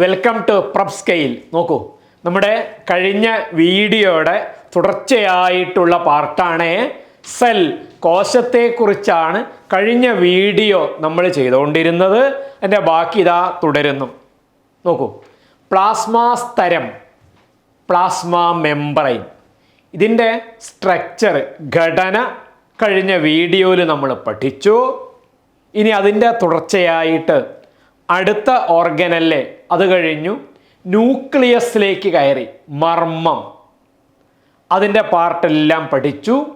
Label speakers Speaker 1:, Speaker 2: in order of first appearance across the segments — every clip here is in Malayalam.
Speaker 1: വെൽക്കം ടു പ്രപ് സ്കെയിൽ നോക്കൂ നമ്മുടെ കഴിഞ്ഞ വീഡിയോയുടെ തുടർച്ചയായിട്ടുള്ള പാർട്ടാണ് സെൽ കോശത്തെക്കുറിച്ചാണ് കഴിഞ്ഞ വീഡിയോ നമ്മൾ ചെയ്തുകൊണ്ടിരുന്നത്. എന്റെ ബാക്കി ഇതാ തുടരുന്നു. നോക്കൂ പ്ലാസ്മ സ്തരം പ്ലാസ്മ മെമ്പറൈൻ ഇതിന്റെ സ്ട്രക്ചർ ഘടന കഴിഞ്ഞ വീഡിയോയിൽ നമ്മൾ പഠിച്ചു. ഇനി അതിന്റെ തുടർച്ചയായിട്ട് അടുത്ത ഓർഗനല്ലേ അത് കഴിഞ്ഞു ന്യൂക്ലിയസിലേക്ക് കയറി. മർമ്മം. അതിന്റെ പാർട്ടെല്ലാം പഠിച്ചു.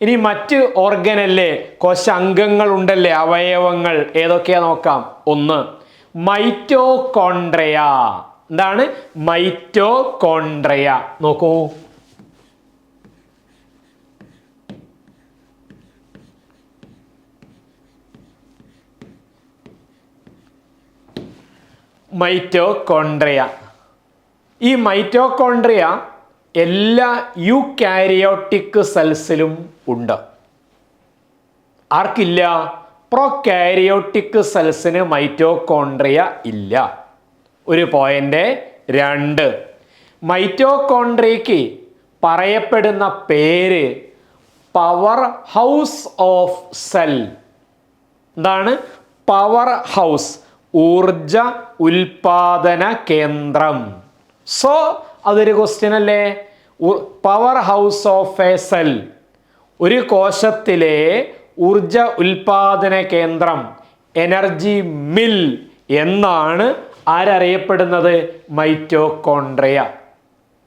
Speaker 1: ഇനി മറ്റ് ഓർഗനല്ലേ? കോശാംഗങ്ങൾ ഉണ്ടല്ലേ അവയവങ്ങൾ. ഏതൊക്കെയാ നോക്കാം? ഒന്ന്. മൈറ്റോകോൺട്രയ എന്താണ്? മൈറ്റോകോൺട്രയ നോക്കൂ. മൈറ്റോകോൺട്രിയ ഈ മൈറ്റോകോൺഡ്രിയ എല്ലാ യു കാരിയോട്ടിക് സെൽസിലും ഉണ്ട്. ആർക്കില്ല? പ്രൊകാരിയോട്ടിക് സെൽസിന് മൈറ്റോകോൺഡ്രിയ ഇല്ല. ഒരു പോയിന്റ് രണ്ട്. മൈറ്റോകോൺഡ്രിയയ്ക്ക് പറയപ്പെടുന്ന പേര് പവർ ഹൗസ് ഓഫ് സെൽ എന്താണ്? പവർ ഹൗസ് ഊർജ ഉൽപാദന കേന്ദ്രം. സോ അതൊരു ക്വസ്റ്റ്യൻ അല്ലേ? Power house of a cell ഒരു കോശത്തിലെ ഊർജ ഉൽപാദന കേന്ദ്രം എനർജി മിൽ എന്നാണ് ആരറിയപ്പെടുന്നത്? മൈറ്റോകോൺട്രിയ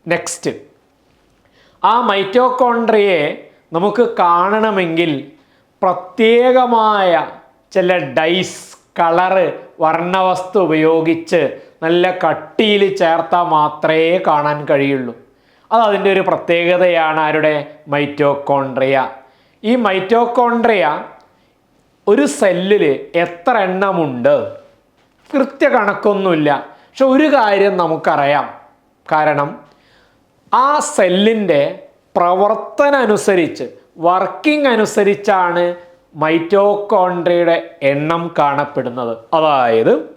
Speaker 1: നെക്സ്റ്റ് ആ മൈറ്റോകോൺഡ്രിയെ നമുക്ക് കാണണമെങ്കിൽ പ്രത്യേകമായ ചില ഡൈസ് കളറ് വർണവസ്തു ഉപയോഗിച്ച് നല്ല കട്ടിയിൽ ചേർത്താൽ മാത്രമേ കാണാൻ കഴിയുള്ളൂ. അത് അതിന്റെ ഒരു പ്രത്യേകതയാണ് ആരുടെ? മൈറ്റോകോൺട്രിയ ഈ മൈറ്റോകോൺട്രിയ ഒരു സെല്ലിൽ എത്ര എണ്ണമുണ്ട്? കൃത്യ കണക്കൊന്നുമില്ല പക്ഷെ ഒരു കാര്യം നമുക്കറിയാം. കാരണം ആ സെല്ലിന്റെ പ്രവർത്തനം അനുസരിച്ച് വർക്കിംഗ് അനുസരിച്ചാണ് മൈറ്റോകോൺട്രിയയുടെ എണ്ണം കാണപ്പെടുന്നത്. അതായത്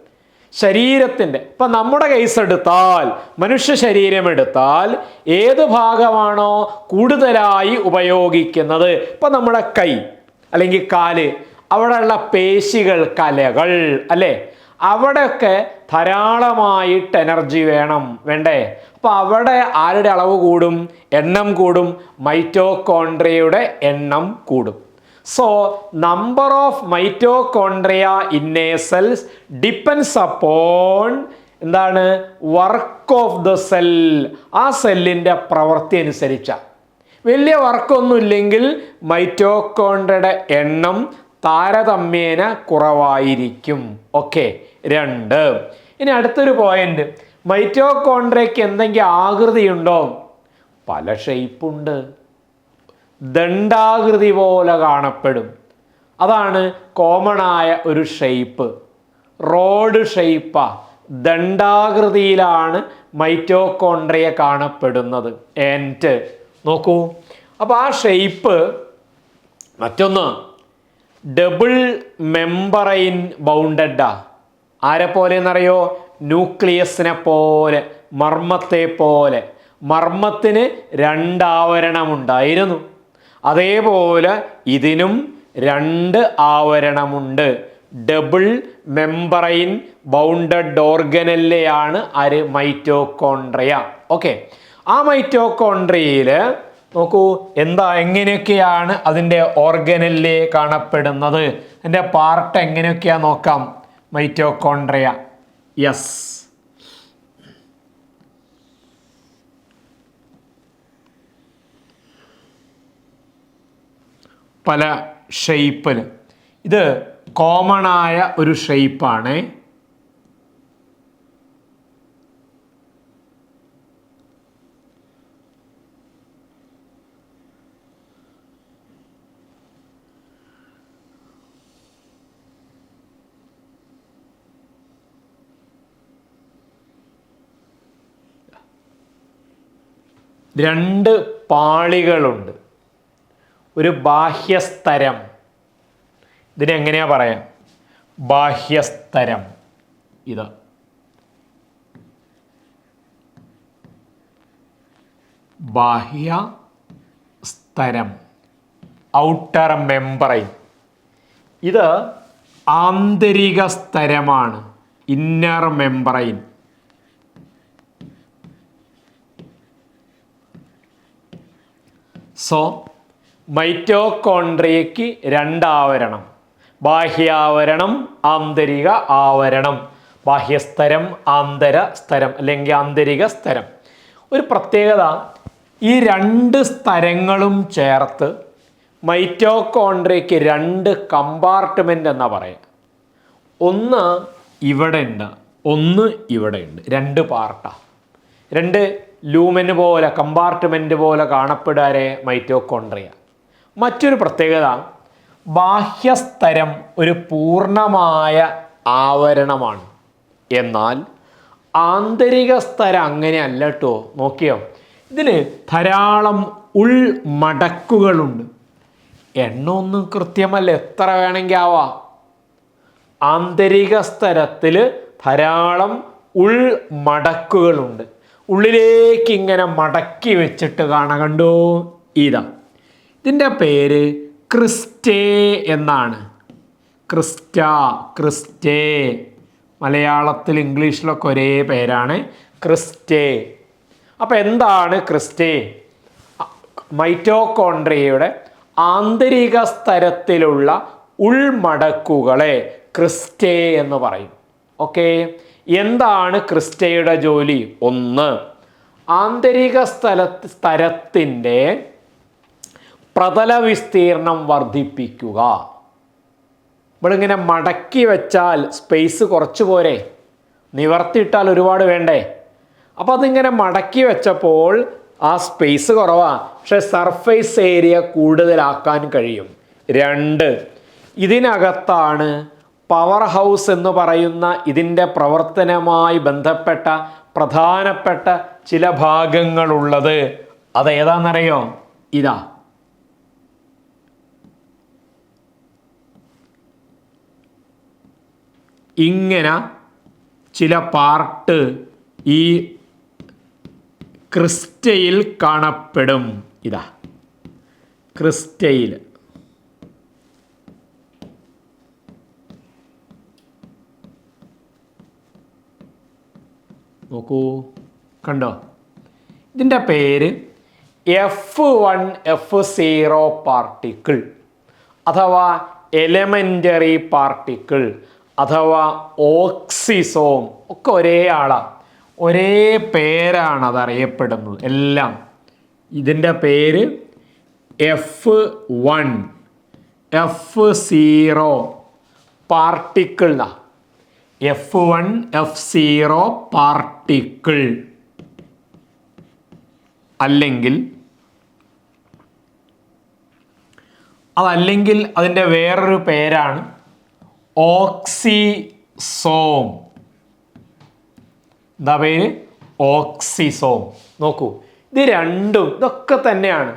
Speaker 1: ശരീരത്തിന്റെ ഇപ്പം നമ്മുടെ കേസ് എടുത്താൽ മനുഷ്യ ശരീരം എടുത്താൽ ഏത് ഭാഗമാണോ കൂടുതലായി ഉപയോഗിക്കുന്നത്? ഇപ്പം നമ്മുടെ കൈ അല്ലെങ്കിൽ കാൽ അവിടെയുള്ള പേശികൾ കലകൾ അല്ലേ? അവിടെയൊക്കെ ധാരാളമായിട്ട് എനർജി വേണം വേണ്ടേ? അപ്പോൾ അവിടെ ആരുടെ അളവ് കൂടും? എണ്ണം കൂടും. മൈറ്റോകോൺഡ്രിയയുടെ എണ്ണം കൂടും. So number of mitochondria in a cells depends upon എന്താണ്? വർക്ക് ഓഫ് ദ സെൽ ആ സെല്ലിന്റെ പ്രവൃത്തി അനുസരിച്ച. വലിയ വർക്കൊന്നുമില്ലെങ്കിൽ മൈറ്റോകോൺട്രിയയുടെ എണ്ണം താരതമ്യേന കുറവായിരിക്കും. ഓക്കെ രണ്ട്. ഇനി അടുത്തൊരു പോയിന്റ് മൈറ്റോകോൺട്രിയക്ക് എന്തെങ്കിലും ആകൃതിയുണ്ടോ? പല ഷേപ്പുണ്ട് ദണ്ഡാകൃതി പോലെ കാണപ്പെടും. അതാണ് കോമൺ ആയ ഒരു ഷെയ്പ്പ് റോഡ് ഷേപ്പാ ദണ്ഡാകൃതിയിലാണ് മൈറ്റോകോൺഡ്രിയ കാണപ്പെടുന്നത്. എന്റ് നോക്കൂ. അപ്പോൾ ആ ഷെയ്പ്പ് മറ്റൊന്ന്. ഡബിൾ മെമ്പറൈൻ ബൗണ്ടഡാ ആരെ പോലെ എന്നറിയോ ന്യൂക്ലിയസിനെ പോലെ മർമ്മത്തെ പോലെ. മർമ്മത്തിന് രണ്ടാവരണമുണ്ടായിരുന്നു. അതേപോലെ ഇതിനും രണ്ട് ആവരണമുണ്ട്. ഡബിൾ മെമ്പറൈൻ ബൗണ്ടഡ് ഓർഗനല്ലയാണ് ആര് മൈറ്റോകോൺട്രിയ ഓക്കെ ആ മൈറ്റോകോൺട്രിയയിൽ നോക്കൂ എന്താ എങ്ങനെയൊക്കെയാണ് അതിന്റെ ഓർഗനല്ലെ കാണപ്പെടുന്നത്? അതിന്റെ പാർട്ട് എങ്ങനെയൊക്കെയാ നോക്കാം? മൈറ്റോകോൺട്രിയ യെസ് പല ഷെയ്പ്പിൽ ഇത് കോമൺ ആയ ഒരു ഷെയ്പ്പാണ് രണ്ട് പാളികളുണ്ട്. ഒരു ബാഹ്യസ്തരം. ഇതിനെങ്ങനെയാ പറയാം? ബാഹ്യസ്തരം. ഇത്. ബാഹ്യ സ്തരം ഔട്ടർ മെമ്പറൈൻ ഇത് ആന്തരിക സ്തരമാണ്. ഇന്നർ മെമ്പറൈൻ സോ മൈറ്റോകോൺട്രിയയ്ക്ക് രണ്ടാവരണം. ബാഹ്യാവരണം ആന്തരിക ആവരണം. ബാഹ്യസ്തരം ആന്തര സ്തരം അല്ലെങ്കിൽ ആന്തരിക സ്തരം. ഒരു പ്രത്യേകത ഈ രണ്ട് സ്തരങ്ങളും ചേർത്ത് മൈറ്റോകോൺട്രിയയ്ക്ക് രണ്ട് കമ്പാർട്ട്മെന്റ് എന്നാ പറയാം. ഒന്ന് ഇവിടെ ഉണ്ട് ഒന്ന് ഇവിടെ ഉണ്ട് രണ്ട് പാർട്ടാണ് രണ്ട് ലൂമന് പോലെ കമ്പാർട്ട്മെന്റ് പോലെ കാണപ്പെടാരെ മൈറ്റോകോൺട്രിയ. മറ്റൊരു പ്രത്യേകത ബാഹ്യസ്തരം ഒരു പൂർണമായ ആവരണമാണ്. എന്നാൽ ആന്തരിക സ്തരം അങ്ങനെയല്ല കേട്ടോ നോക്കിയോ? ഇതിന് ധാരാളം ഉൾ മടക്കുകളുണ്ട്. എണ്ണമൊന്നും കൃത്യമല്ല. എത്ര വേണമെങ്കിൽ ആവാം. ആന്തരിക സ്തരത്തിൽ ധാരാളം ഉൾമടക്കുകളുണ്ട് ഉള്ളിലേക്ക് ഇങ്ങനെ മടക്കി വെച്ചിട്ട് കാണ. കണ്ടോ? ഇതാ. ഇതിന്റെ പേര് ക്രിസ്റ്റേ എന്നാണ്. Crista cristae. മലയാളത്തിൽ ഇംഗ്ലീഷിലൊക്കെ ഒരേ പേരാണ് ക്രിസ്റ്റേ. അപ്പോൾ എന്താണ് ക്രിസ്റ്റേ? മൈറ്റോകോൺട്രിയയുടെ ആന്തരിക സ്തരത്തിലുള്ള ഉൾമടക്കുകളെ ക്രിസ്റ്റേ എന്ന് പറയും. ഓക്കെ? എന്താണ് ക്രിസ്റ്റയുടെ ജോലി? ഒന്ന് ആന്തരിക സ്ഥല സ്തരത്തിന്റെ പ്രതല വിസ്തീർണം വർദ്ധിപ്പിക്കുക. ഇങ്ങനെ മടക്കി വെച്ചാൽ സ്പേസ് കുറച്ച് പോരെ. നിവർത്തിയിട്ടാൽ ഒരുപാട് വേണ്ടേ. അപ്പോൾ അതിങ്ങനെ മടക്കി വെച്ചപ്പോൾ ആ സ്പേസ് കുറവാണ് പക്ഷേ സർഫേസ് ഏരിയ കൂടുതലാക്കാൻ കഴിയും. രണ്ട് ഇതിനകത്താണ് പവർ ഹൗസ് എന്ന് പറയുന്ന ഇതിന്റെ പ്രവർത്തനമായി ബന്ധപ്പെട്ട പ്രധാനപ്പെട്ട ചില ഭാഗങ്ങളുള്ളത്. അതേതാണെന്നറിയോ ഇതാ. ഇങ്ങനെ ചില പാർട്ട് ഈ ക്രിസ്റ്റയിൽ കാണപ്പെടും. ഇതാ. ക്രിസ്റ്റയിൽ. നോക്കൂ. കണ്ടോ? ഇതിന്റെ പേര് F one F zero particle അഥവാ എലമെന്ററി പാർട്ടിക്കിൾ അഥവാ ഓക്സിസോം ഒക്കെ ഒരേ ആളാണ് ഒരേ പേരാണ് അത് അറിയപ്പെടുന്നത് എല്ലാം. ഇതിന്റെ പേര് F one. F zero. Particle F one F zero particle. അല്ലെങ്കിൽ അതല്ലെങ്കിൽ അതിന്റെ വേറൊരു പേരാണ് ഓക്സിസോം. എന്താ പേര്? ഓക്സിസോം. നോക്കൂ ഇത് രണ്ടും ഇതൊക്കെ തന്നെയാണ്.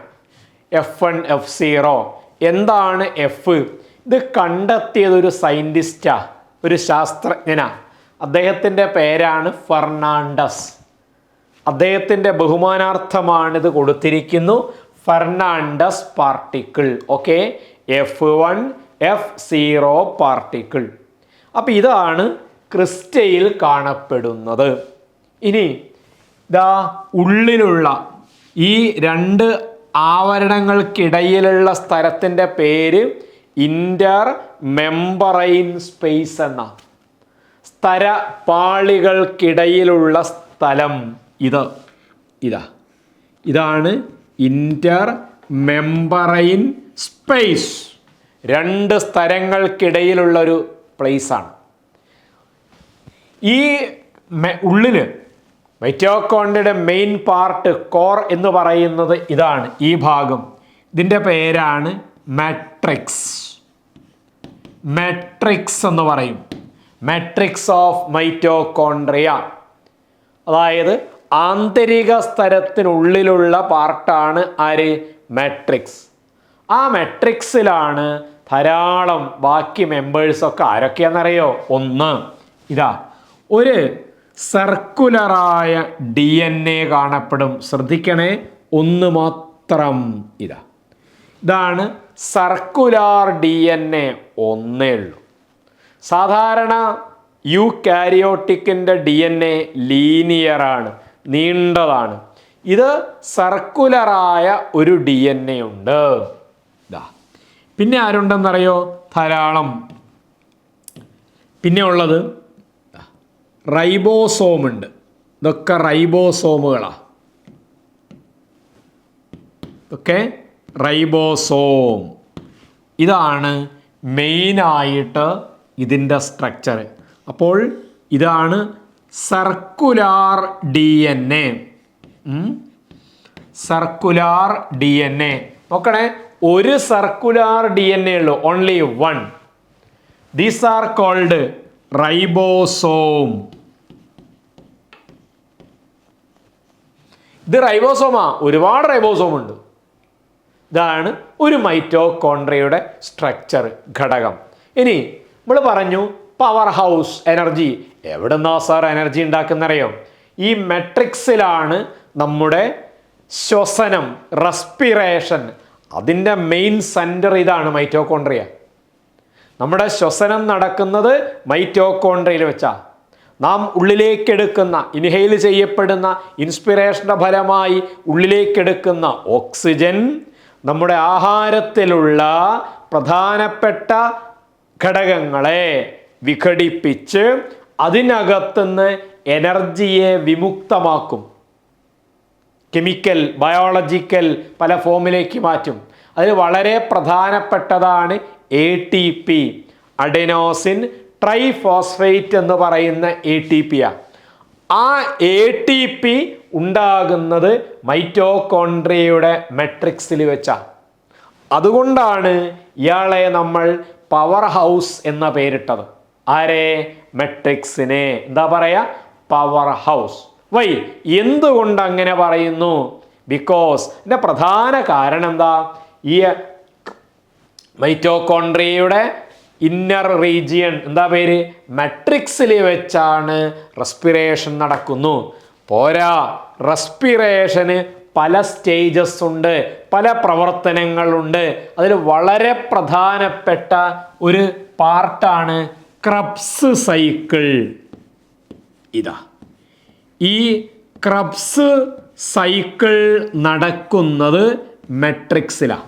Speaker 1: എഫ് വൺ എഫ് സീറോ എന്താണ് എഫ് ഇത് കണ്ടെത്തിയത് ഒരു സയന്റിസ്റ്റാ ഒരു ശാസ്ത്രജ്ഞനാ. അദ്ദേഹത്തിന്റെ പേരാണ് ഫെർണാണ്ടസ്. അദ്ദേഹത്തിന്റെ ബഹുമാനാർത്ഥമാണിത് കൊടുത്തിരിക്കുന്നു. Fernandez particle. Okay? F one F zero particle അപ്പോൾ ഇതാണ് ക്രിസ്റ്റയിൽ കാണപ്പെടുന്നത്. ഇനി ഇതാ ഉള്ളിലുള്ള ഈ രണ്ട് ആവരണങ്ങൾക്കിടയിലുള്ള സ്ഥലത്തിന്റെ പേര് ഇന്റർ മെമ്പറൈൻ സ്പേസ് എന്ന. സ്ഥര പാളികൾക്കിടയിലുള്ള സ്ഥലം ഇത്. ഇതാ. ഇതാണ് ഇന്റർ മെമ്പറൈൻ സ്പേസ് രണ്ട് സ്ഥലങ്ങൾക്കിടയിലുള്ള ഒരു പ്ലേസാണ് ഈ ഉള്ളിൽ മെറ്റോക്കോണ്ടിയുടെ മെയിൻ പാർട്ട് കോർ എന്ന് പറയുന്നത് ഇതാണ്. ഈ ഭാഗം. ഇതിന്റെ പേരാണ് മാട്രിക്സ് മാട്രിക്സ് എന്ന് പറയും. മാട്രിക്സ് ഓഫ് മൈറ്റോകോൺട്രിയ അതായത് ആന്തരിക സ്ഥലത്തിനുള്ളിലുള്ള പാർട്ടാണ് ആര്? മാട്രിക്സ് ആ മെട്രിക്സിലാണ് ധാരാളം ബാക്കി മെമ്പേഴ്സൊക്കെ ആരൊക്കെയാണെന്നറിയോ? ഒന്ന് ഇതാ ഒരു സർക്കുലറായ ഡി എൻ എ കാണപ്പെടും. ശ്രദ്ധിക്കണേ ഒന്ന് മാത്രം ഇതാ. ഇതാണ് സർക്കുലാർ ഡി എൻ എ ഒന്നേ ഉള്ളൂ. സാധാരണ യു കാരിയോട്ടിക്കിന്റെ ഡി എൻ എ ലീനിയറാണ് നീണ്ടതാണ്. ഇത് സർക്കുലറായ ഒരു ഡി എൻ എ ഉണ്ട്. പിന്നെ ആരുണ്ടെന്നറിയോ? ധാരാളം. പിന്നെ ഉള്ളത് റൈബോസോം ഉണ്ട്. ഇതൊക്കെ റൈബോസോമുകളാണ് ഓക്കെ റൈബോസോം. ഇതാണ് മെയിനായിട്ട് ഇതിന്റെ സ്ട്രക്ചർ അപ്പോൾ ഇതാണ് circular D N A. Circular D N A. നോക്കണേ. ഒരു സർക്കുലാർ ഡി എൻ എ ഉള്ളൂ. Only one these are called ribosome ഇത് റൈബോസോമാ ഒരുപാട് റൈബോസോം ഉണ്ട്. ഇതാണ് ഒരു മൈറ്റോകോൺട്രിയയുടെ സ്ട്രക്ചർ ഘടകം. ഇനി നമ്മൾ പറഞ്ഞു പവർ ഹൗസ് എനർജി എവിടെ നിന്നാ സാർ എനർജി ഉണ്ടാക്കുന്നറിയോ? ഈ മെട്രിക്സിലാണ് നമ്മുടെ ശ്വസനം റെസ്പിറേഷൻ അതിന്റെ മെയിൻ സെന്റർ ഇതാണ് മൈറ്റോകോൺട്രിയ നമ്മുടെ ശ്വസനം നടക്കുന്നത് മൈറ്റോകോൺട്രിയയിൽ വെച്ചാൽ നാം ഉള്ളിലേക്കെടുക്കുന്ന ഇൻഹെയിൽ ചെയ്യപ്പെടുന്ന ഇൻസ്പിറേഷന്റെ ഫലമായി ഉള്ളിലേക്കെടുക്കുന്ന ഓക്സിജൻ നമ്മുടെ ആഹാരത്തിലുള്ള പ്രധാനപ്പെട്ട ഘടകങ്ങളെ വിഘടിപ്പിച്ച് അതിനകത്തുനിന്ന് എനർജിയെ വിമുക്തമാക്കും. കെമിക്കൽ ബയോളജിക്കൽ പല ഫോമിലേക്ക് മാറ്റും. അതിൽ വളരെ പ്രധാനപ്പെട്ടതാണ് A T P adenosine triphosphate എന്ന് പറയുന്ന എ ടി പി ആ. എ ടി പി ഉണ്ടാകുന്നത് മൈറ്റോകോൺട്രിയയുടെ മെട്രിക്സിൽ വെച്ചാണ് അതുകൊണ്ടാണ് ഇയാളെ നമ്മൾ പവർ ഹൗസ് എന്ന പേരിട്ടത്. ആരെ? മെട്രിക്സിനെ. എന്താ പറയുക പവർ ഹൗസ്. വൈ എന്തുകൊണ്ട് അങ്ങനെ പറയുന്നു? ബിക്കോസ് എന്റെ പ്രധാന കാരണം എന്താ ഈ മൈറ്റോകോൺട്രിയയുടെ ഇന്നർ റീജിയൻ എന്താ പേര്? മെട്രിക്സിൽ വെച്ചാണ് റെസ്പിറേഷൻ നടക്കുന്നു. പോരാ റെസ്പിറേഷന് പല സ്റ്റേജസ് ഉണ്ട് പല പ്രവർത്തനങ്ങളുണ്ട്. അതിൽ വളരെ പ്രധാനപ്പെട്ട ഒരു പാർട്ടാണ് ക്രബ്സ് സൈക്കിൾ ഇതാ. ഈ ക്രബ്സ് സൈക്കിൾ നടക്കുന്നത് മെട്രിക്സിലാണ്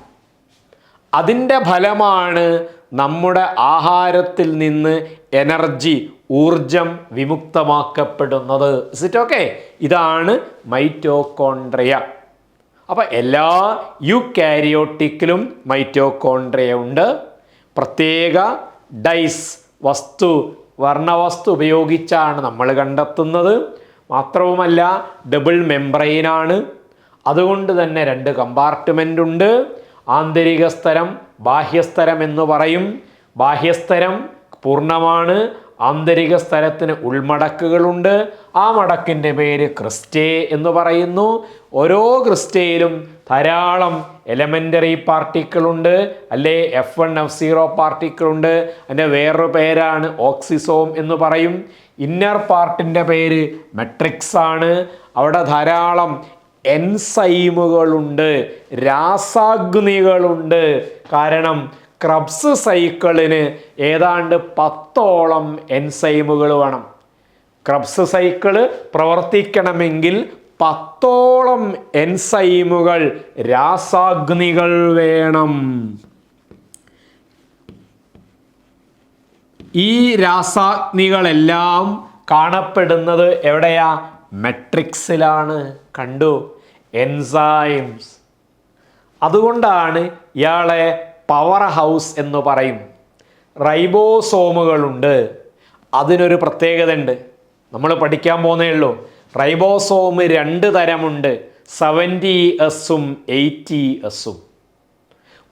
Speaker 1: അതിന്റെ ഫലമാണ് നമ്മുടെ ആഹാരത്തിൽ നിന്ന് എനർജി ഊർജം വിമുക്തമാക്കപ്പെടുന്നത്. ഇറ്റ് ഓക്കെ ഇതാണ് മൈറ്റോകോൺട്രിയ അപ്പോൾ എല്ലാ യു കാരിയോട്ടിക്കിലും മൈറ്റോകോൺട്രിയ ഉണ്ട്. പ്രത്യേക ഡൈസ് വസ്തു വർണവസ്തു ഉപയോഗിച്ചാണ് നമ്മൾ കണ്ടെത്തുന്നത്. മാത്രവുമല്ല ഡബിൾ മെംബ്രെയിനാണ് അതുകൊണ്ട് തന്നെ രണ്ട് കമ്പാർട്ട്മെന്റ് ഉണ്ട്. ആന്തരിക സ്ഥലം ബാഹ്യസ്ഥലം എന്ന് പറയും. ബാഹ്യസ്ഥലം പൂർണമാണ്. ആന്തരിക സ്ഥലത്തിന് ഉൾമടക്കുകളുണ്ട്. ആ മടക്കിന്റെ പേര് ക്രിസ്റ്റേ എന്ന് പറയുന്നു. ഓരോ ക്രിസ്റ്റേയിലും ധാരാളം എലമെന്ററി പാർട്ടിക്കിളുണ്ട് അല്ലേ? എഫ് വൺ എഫ് സീറോ പാർട്ടിക്കിളുണ്ട് അതിന്റെ വേറൊരു പേരാണ് ഓക്സിസോം എന്ന് പറയും. ഇന്നർ പാർട്ടിന്റെ പേര് മെട്രിക്സ് ആണ്. അവിടെ ധാരാളം എൻസൈമുകളുണ്ട് രാസാഗ്നികളുണ്ട്. കാരണം ക്രബ്സ് സൈക്കിളിന് ഏതാണ്ട് പത്തോളം എൻസൈമുകൾ വേണം. ക്രബ്സ് സൈക്കിൾ പ്രവർത്തിക്കണമെങ്കിൽ പത്തോളം എൻസൈമുകൾ രാസാഗ്നികൾ വേണം. ഈ രാസാഗ്നികളെല്ലാം കാണപ്പെടുന്നത് എവിടെയാ? മെട്രിക്സിലാണ്. കണ്ടു? എൻസൈംസ്. അതുകൊണ്ടാണ് ഇയാളെ പവർ ഹൗസ് എന്ന് പറയും. റൈബോസോമുകളുണ്ട്. അതിനൊരു പ്രത്യേകത ഉണ്ട് നമ്മൾ പഠിക്കാൻ പോകുന്നേ ഉള്ളൂ. റൈബോസോം രണ്ട് തരമുണ്ട്. സെവന്റി എസും എയ്റ്റി എസും.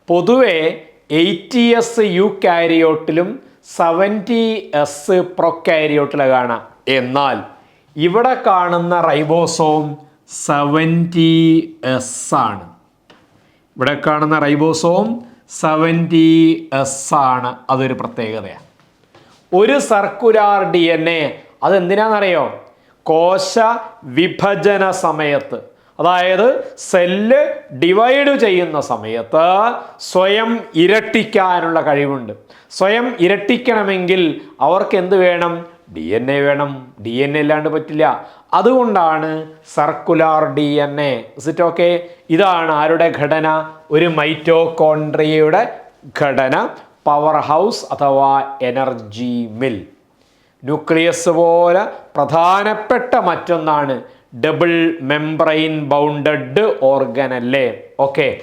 Speaker 1: പൊതുവേ എയ്റ്റി എസ് യു കാരിയോട്ടിലും സെവന്റി എസ് പ്രൊക്കാരിയോട്ടിലെ കാണാം. എന്നാൽ ഇവിടെ കാണുന്ന റൈബോസോം സെവന്റി എസ് ആണ്. ഇവിടെ കാണുന്ന റൈബോസോം സെവന്റി എസ് ആണ്. അതൊരു പ്രത്യേകതയാണ്. ഒരു സർക്കുലാർ ഡി എൻ എ അതെന്തിനാണെന്നറിയോ? കോശ വിഭജന സമയത്ത് അതായത് സെല്ല് ഡിവൈഡ് ചെയ്യുന്ന സമയത്ത് സ്വയം ഇരട്ടിക്കാനുള്ള കഴിവുണ്ട്. സ്വയം ഇരട്ടിക്കണമെങ്കിൽ അവർക്ക് എന്ത് വേണം? ഡി എൻ എ വേണം. ഡി എൻ എ ഇല്ലാണ്ട് പറ്റില്ല. അതുകൊണ്ടാണ് circular D N A. It okay ഇതാണ് ആരുടെ ഘടന? ഒരു മൈറ്റോകോൺട്രിയയുടെ ഘടന. പവർ ഹൗസ് അഥവാ എനർജി മിൽ ന്യൂക്ലിയസ് പോലെ പ്രധാനപ്പെട്ട മറ്റൊന്നാണ് ഡബിൾ മെംബ്രെയിൻ ബൗണ്ടഡ് ഓർഗൻ അല്ലേ? ഓക്കെ